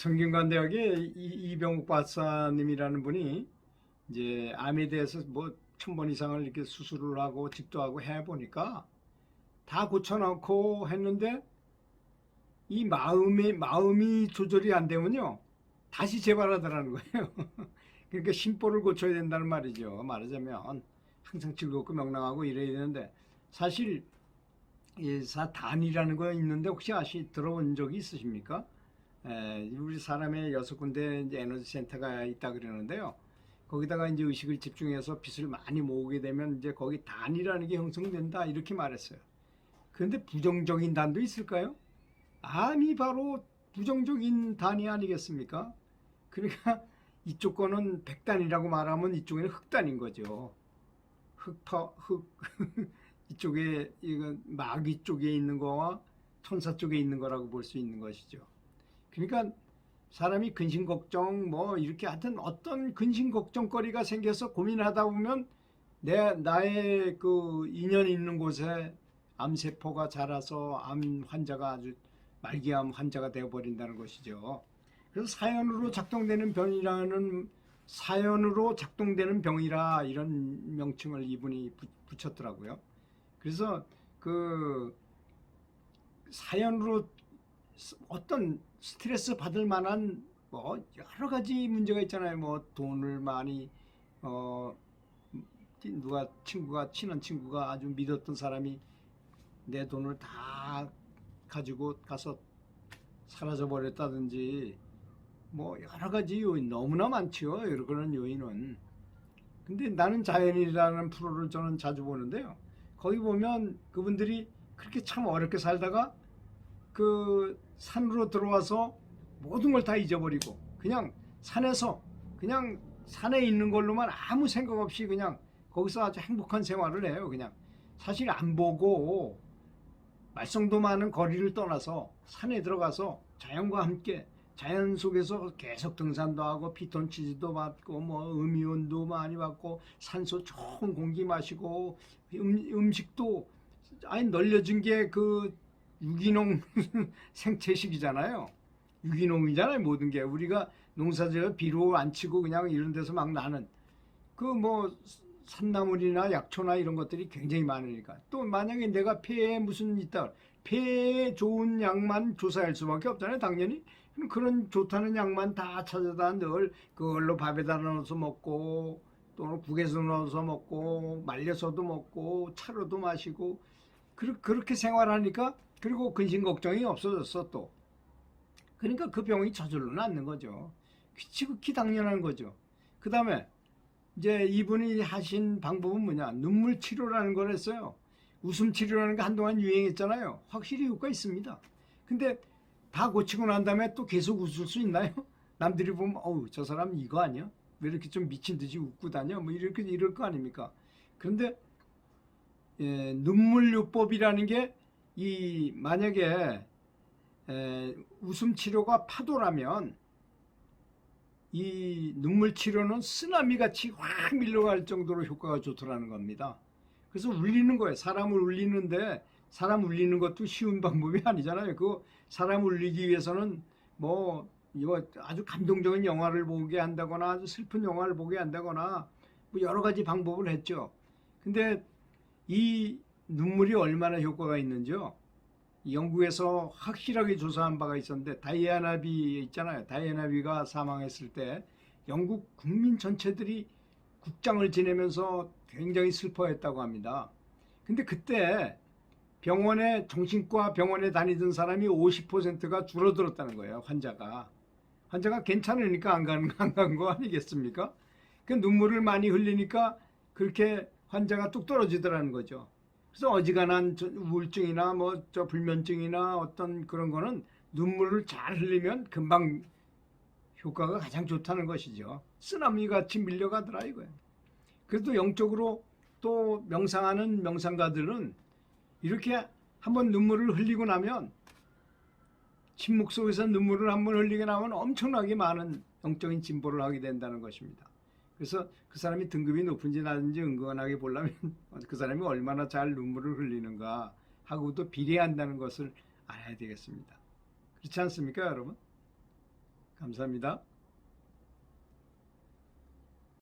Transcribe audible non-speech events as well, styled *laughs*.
성균관대학의 이- 이병욱 박사님이라는 분이 이제 암에 대해서 뭐 천 번 이상을 이렇게 수술을 하고 집도 하고 해 보니까 다 고쳐놓고 했는데 이 마음이 마음이 조절이 안 되면요 다시 재발하더라는 거예요. *laughs* 그러니까 심보를 고쳐야 된다는 말이죠. 말하자면 항상 즐겁고 명랑하고 이래야 되는데 사실 이 사단이라는 거 있는데 혹시 아시 들어본 적이 있으십니까? 에, 우리 사람의 여섯 군데 이제 에너지 센터가 있다 그러는데요. 거기다가 이제 의식을 집중해서 빛을 많이 모으게 되면 이제 거기 단이라는 게 형성된다 이렇게 말했어요. 그런데 부정적인 단도 있을까요? 암이 바로 부정적인 단이 아니겠습니까? 그러니까 이쪽 거는 백단이라고 말하면 이쪽에는 흑단인 거죠. 흑파 흑 *laughs* 이쪽에 이건 마귀 쪽에 있는 거와 천사 쪽에 있는 거라고 볼 수 있는 것이죠. 그러니까 사람이 근심 걱정 뭐 이렇게 하여튼 어떤 근심 걱정거리가 생겨서 고민하다 보면 내 나의 그 인연 있는 곳에 암세포가 자라서 암 환자가 아주 말기암 환자가 되어 버린다는 것이죠. 그래서 사연으로 작동되는 병이라는 사연으로 작동되는 병이라 이런 명칭을 이분이 부- 붙였더라고요. 그래서 그 사연으로 스- 어떤 스트레스 받을 만한 뭐 여러 가지 문제가 있잖아요. 뭐 돈을 많이 어 누가 친구가 친한 친구가 아주 믿었던 사람이 내 돈을 다 가지고 가서 사라져 버렸다든지 뭐 여러 가지 요인 너무나 많지요. 그런 요인은. 근데 나는 자연이라는 프로를 저는 자주 보는데요. 거기 보면 그분들이 그렇게 참 어렵게 살다가 그 산으로 들어와서 모든 걸 다 잊어버리고 그냥 산에서 그냥 산에 있는 걸로만 아무 생각 없이 그냥 거기서 아주 행복한 생활을 해요. 그냥 사실 안 보고 말썽도 많은 거리를 떠나서 산에 들어가서 자연과 함께 자연 속에서 계속 등산도 하고 피톤치드도 받고 뭐 음이온도 많이 받고 산소 좋은 공기 마시고 음, 음식도 아니 널려진 게 그 유기농 *laughs* 생채식이잖아요. 유기농이잖아요. 모든 게 우리가 농사지어 비료 안 치고 그냥 이런 데서 막 나는 그 뭐 산나물이나 약초나 이런 것들이 굉장히 많으니까 또 만약에 내가 폐에 무슨 있다 폐에 좋은 약만 조사할 수밖에 없잖아요. 당연히 그런 좋다는 약만 다 찾아다 늘 그걸로 밥에다 넣어서 먹고 또는 국에서 넣어서 먹고 말려서도 먹고 차로도 마시고 그- 그렇게 생활하니까 그리고 근심 걱정이 없어졌어 또 그러니까 그 병이 저절로 낫는 거죠 지극히 당연한 거죠 그 다음에 이제 이분이 하신 방법은 뭐냐 눈물 치료라는 걸 했어요 웃음 치료라는 게 한동안 유행했잖아요 확실히 효과 있습니다 근데 다 고치고 난 다음에 또 계속 웃을 수 있나요? *laughs* 남들이 보면 어우 저 사람 이거 아니야? 왜 이렇게 좀 미친 듯이 웃고 다녀? 뭐 이렇게 이럴 거 아닙니까? 그런데 예, 눈물요법이라는 게 이 만약에 에, 웃음 치료가 파도라면 이 눈물 치료는 쓰나미 같이 확 밀려갈 정도로 효과가 좋더라는 겁니다. 그래서 울리는 거예요. 사람을 울리는데 사람 울리는 것도 쉬운 방법이 아니잖아요. 그 사람 울리기 위해서는 뭐 이거 아주 감동적인 영화를 보게 한다거나 아주 슬픈 영화를 보게 한다거나 뭐 여러 가지 방법을 했죠. 근데 이 눈물이 얼마나 효과가 있는지요. 영국에서 확실하게 조사한 바가 있었는데 다이애나비 있잖아요. 다이애나비가 사망했을 때 영국 국민 전체들이 국장을 지내면서 굉장히 슬퍼했다고 합니다. 근데 그때 병원에 정신과 병원에 다니던 사람이 50%가 줄어들었다는 거예요. 환자가. 환자가 괜찮으니까 안 가는 거 아니겠습니까? 그 눈물을 많이 흘리니까 그렇게 환자가 뚝 떨어지더라는 거죠. 그래서 어지간한 저 우울증이나 뭐 저 불면증이나 어떤 그런 거는 눈물을 잘 흘리면 금방 효과가 가장 좋다는 것이죠. 쓰나미 같이 밀려가더라 이거예요. 그래도 영적으로 또 명상하는 명상가들은 이렇게 한번 눈물을 흘리고 나면 침묵 속에서 눈물을 한번 흘리게 나면 엄청나게 많은 영적인 진보를 하게 된다는 것입니다. 그래서 그 사람이 등급이 높은지 낮은지 은근하게 보려면 *laughs* 그 사람이 얼마나 잘 눈물을 흘리는가 하고도 비례한다는 것을 알아야 되겠습니다. 그렇지 않습니까, 여러분? 감사합니다.